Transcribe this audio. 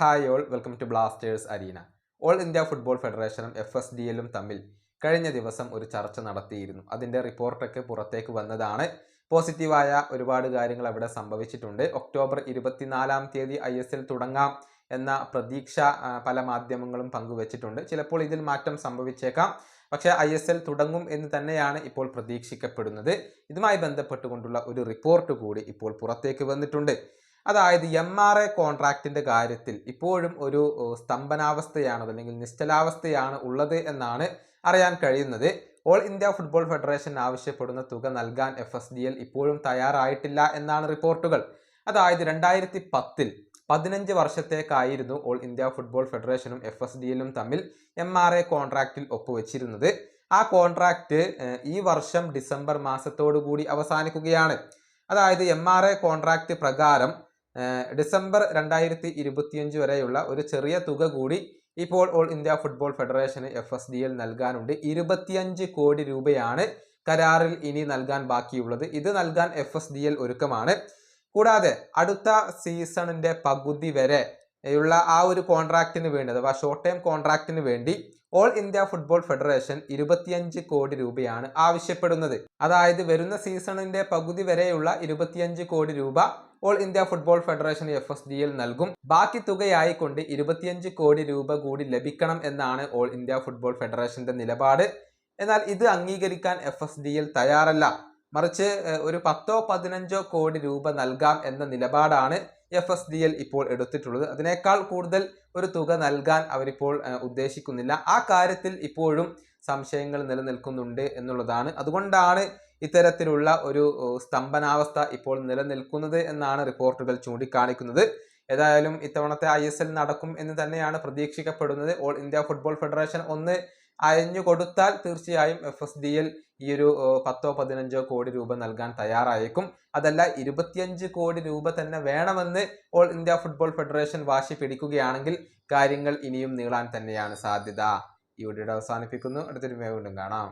Hi all welcome to Blasters arena all India football ഫെഡറേഷനും F S D എല്ലും തമ്മിൽ കഴിഞ്ഞ ദിവസം ഒരു ചർച്ച നടത്തിയിരുന്നു. അതിന്റെ റിപ്പോർട്ടൊക്കെ പുറത്തേക്ക് വന്നതാണ്. പോസിറ്റീവായ ഒരുപാട് കാര്യങ്ങൾ അവിടെ സംഭവിച്ചിട്ടുണ്ട്. ഒക്ടോബർ ഇരുപത്തിനാലാം തീയതി ഐ എസ് എൽ തുടങ്ങാം എന്ന പ്രതീക്ഷ പല മാധ്യമങ്ങളും പങ്കുവച്ചിട്ടുണ്ട്. ചിലപ്പോൾ ഇതിൽ മാറ്റം സംഭവിച്ചേക്കാം. പക്ഷേ ഐ എസ് എൽ തുടങ്ങും എന്ന് തന്നെയാണ് ഇപ്പോൾ പ്രതീക്ഷിക്കപ്പെടുന്നത്. ഇതുമായി ബന്ധപ്പെട്ടുകൊണ്ടുള്ള ഒരു റിപ്പോർട്ട് കൂടി ഇപ്പോൾ പുറത്തേക്ക് വന്നിട്ടുണ്ട്. അതായത് എം ആർ എ കോൺട്രാക്റ്റിന്റെ കാര്യത്തിൽ ഇപ്പോഴും ഒരു സ്തംഭനാവസ്ഥയാണ് അല്ലെങ്കിൽ നിശ്ചലാവസ്ഥയാണ് ഉള്ളത് എന്നാണ് അറിയാൻ കഴിയുന്നത്. ഓൾ ഇന്ത്യ ഫുട്ബോൾ ഫെഡറേഷൻ ആവശ്യപ്പെടുന്ന തുക നൽകാൻ എഫ് എസ് ഡി എൽ ഇപ്പോഴും തയ്യാറായിട്ടില്ല എന്നാണ് റിപ്പോർട്ടുകൾ. അതായത് രണ്ടായിരത്തി പത്തിൽ പതിനഞ്ച് വർഷത്തേക്കായിരുന്നു ഓൾ ഇന്ത്യ ഫുട്ബോൾ ഫെഡറേഷനും എഫ് എസ് ഡി എല്ലും തമ്മിൽ എം ആർ എ കോൺട്രാക്റ്റിൽ ഒപ്പുവെച്ചിരുന്നത്. ആ കോൺട്രാക്റ്റ് ഈ വർഷം ഡിസംബർ മാസത്തോടു കൂടി അവസാനിക്കുകയാണ്. അതായത് എം ആർ എ കോൺട്രാക്റ്റ് പ്രകാരം ഡിസംബർ രണ്ടായിരത്തി ഇരുപത്തിയഞ്ച് വരെയുള്ള ഒരു ചെറിയ തുക കൂടി ഇപ്പോൾ ഓൾ ഇന്ത്യ ഫുട്ബോൾ ഫെഡറേഷന് എഫ് എസ് ഡി എൽ നൽകാനുണ്ട്. ഇരുപത്തിയഞ്ച് കോടി രൂപയാണ് കരാറിൽ ഇനി നൽകാൻ ബാക്കിയുള്ളത്. ഇത് നൽകാൻ എഫ് എസ് ഡി എൽ ഒരുക്കമാണ്. കൂടാതെ അടുത്ത സീസണിന്റെ പകുതി വരെ ഉള്ള ആ ഒരു കോൺട്രാക്റ്റിന് വേണ്ടി അഥവാ ഷോർട്ട് ടൈം കോൺട്രാക്റ്റിന് വേണ്ടി ഓൾ ഇന്ത്യ ഫുട്ബോൾ ഫെഡറേഷൻ ഇരുപത്തിയഞ്ച് കോടി രൂപയാണ് ആവശ്യപ്പെടുന്നത്. അതായത് വരുന്ന സീസണിന്റെ പകുതി വരെയുള്ള ഇരുപത്തിയഞ്ച് കോടി രൂപ all India football federation F S D L നൽകും. ബാക്കി തുകയായിക്കൊണ്ട് ഇരുപത്തിയഞ്ച് കോടി രൂപ കൂടി ലഭിക്കണം എന്നാണ് ഓൾ ഇന്ത്യ ഫുട്ബോൾ ഫെഡറേഷന്റെ നിലപാട്. എന്നാൽ ഇത് അംഗീകരിക്കാൻ എഫ് എസ് ഡി എൽ തയ്യാറല്ല. മറിച്ച് ഒരു പത്തോ പതിനഞ്ചോ കോടി രൂപ നൽകാം എന്ന നിലപാടാണ് എഫ് എസ് ഡി എൽ ഇപ്പോൾ എടുത്തിട്ടുള്ളത്. അതിനേക്കാൾ കൂടുതൽ ഒരു തുക നൽകാൻ അവരിപ്പോൾ ഉദ്ദേശിക്കുന്നില്ല. ആ കാര്യത്തിൽ ഇപ്പോഴും സംശയങ്ങൾ നിലനിൽക്കുന്നുണ്ട് എന്നുള്ളതാണ്. അതുകൊണ്ടാണ് ഇത്തരത്തിലുള്ള ഒരു സ്തംഭനാവസ്ഥ ഇപ്പോൾ നിലനിൽക്കുന്നത് എന്നാണ് റിപ്പോർട്ടുകൾ ചൂണ്ടിക്കാണിക്കുന്നത്. ഏതായാലും ഇത്തവണത്തെ ഐ നടക്കും എന്ന് തന്നെയാണ് പ്രതീക്ഷിക്കപ്പെടുന്നത്. ഓൾ ഇന്ത്യ ഫുട്ബോൾ ഫെഡറേഷൻ ഒന്ന് അയഞ്ഞു കൊടുത്താൽ തീർച്ചയായും എഫ് എസ് ഡി എൽ ഈ ഒരു പത്തോ പതിനഞ്ചോ കോടി രൂപ നൽകാൻ തയ്യാറായേക്കും. അതല്ല ഇരുപത്തിയഞ്ച് കോടി രൂപ തന്നെ വേണമെന്ന് ഓൾ ഇന്ത്യ ഫുട്ബോൾ ഫെഡറേഷൻ വാശി പിടിക്കുകയാണെങ്കിൽ കാര്യങ്ങൾ ഇനിയും നീളാൻ തന്നെയാണ് സാധ്യത. വീഡിയോ അവസാനിപ്പിക്കുന്നു. അടുത്തൊരു വീണ്ടും കാണാം.